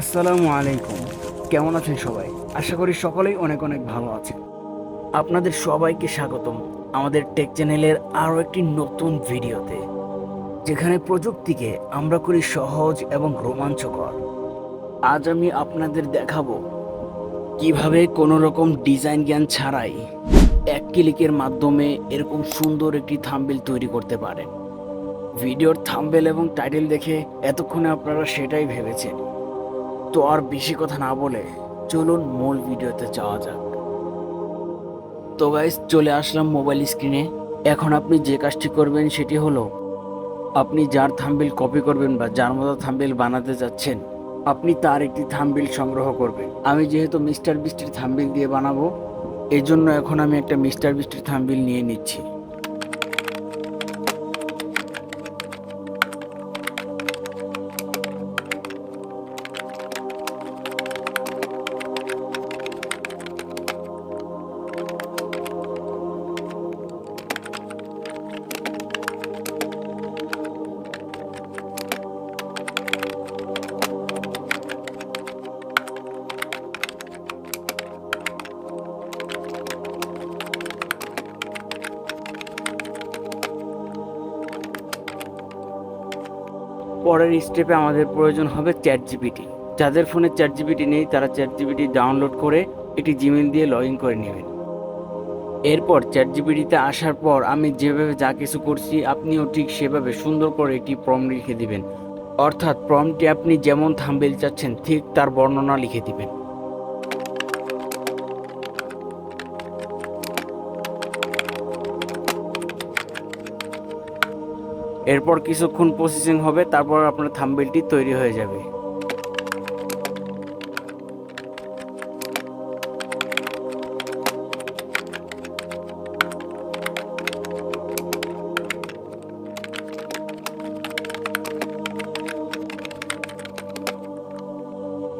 আসসালামু আলাইকুম। কেমন আছেন সবাই? আশা করি সকলেই অনেক অনেক ভালো আছেন। আপনাদের সবাইকে স্বাগতম আমাদের টেক চ্যানেলের আরও একটি নতুন ভিডিওতে, যেখানে প্রযুক্তিকে আমরা করি সহজ এবং রোমাঞ্চকর। আজ আমি আপনাদের দেখাবো কীভাবে কোনো রকম ডিজাইন জ্ঞান ছাড়াই এক ক্লিকের মাধ্যমে এরকম সুন্দর একটি থাম্বেল তৈরি করতে পারেন। ভিডিওর থাম্বেল এবং টাইটেল দেখে এতক্ষণে আপনারা সেটাই ভেবেছেন। তো আর বেশি কথা না বলে চলুন মূল ভিডিওতে যাওয়া যাক। তো গাইস চলে আসলাম মোবাইল স্ক্রিনে এখন আপনি যে কাজটি করবেন সেটি হলো, আপনি যার থাম্বেল কপি করবেন বা যার মতো থাম্বেল বানাতে যাচ্ছেন, আপনি তার একটি থাম্বেল সংগ্রহ করবেন। আমি যেহেতু মিস্টার বিস্টির থাম্বেল দিয়ে বানাবো এই জন্য এখন আমি একটা মিস্টার বিস্টির থাম্বেল নিয়ে নিচ্ছি। পরের স্টেপে আমাদের প্রয়োজন হবে চ্যাট জিপিটি যাদের ফোনে চ্যাট জিপিটি নেই, তারা চ্যাট জিপিটি ডাউনলোড করে এটি জিমেল দিয়ে লগ ইন করে নেবেন। এরপর চ্যাট জিপিটিতে আসার পর আমি যেভাবে যা কিছু করছি, আপনিও ঠিক সেভাবে সুন্দর করে একটি প্রম লিখে দিবেন। অর্থাৎ প্রমটি আপনি যেমন থাম্বেল চাচ্ছেন, ঠিক তার বর্ণনা লিখে দিবেন। এরপর কিছুক্ষণ প্রসেসিং হবে, তারপর আপনার থাম্বেলটি তৈরি হয়ে যাবে।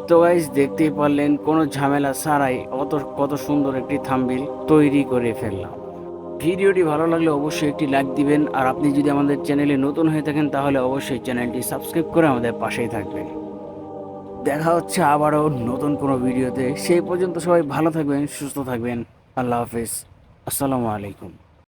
তো গাইজ দেখতেই পারলেন, কোনো ঝামেলা ছাড়াই অত, কত সুন্দর একটি থাম্বিল তৈরি করে ফেললাম। ভিডিওটি ভালো লাগলে অবশ্যই একটি লাইক দিবেন, আর আপনি যদি আমাদের চ্যানেলে নতুন হয়ে থাকেন তাহলে অবশ্যই চ্যানেলটি সাবস্ক্রাইব করে আমাদের পাশেই থাকবেন। দেখা হচ্ছে আবারও নতুন কোনো ভিডিওতে। সেই পর্যন্ত সবাই ভালো থাকবেন, সুস্থ থাকবেন। আল্লাহ হাফিজ। আসসালামু আলাইকুম।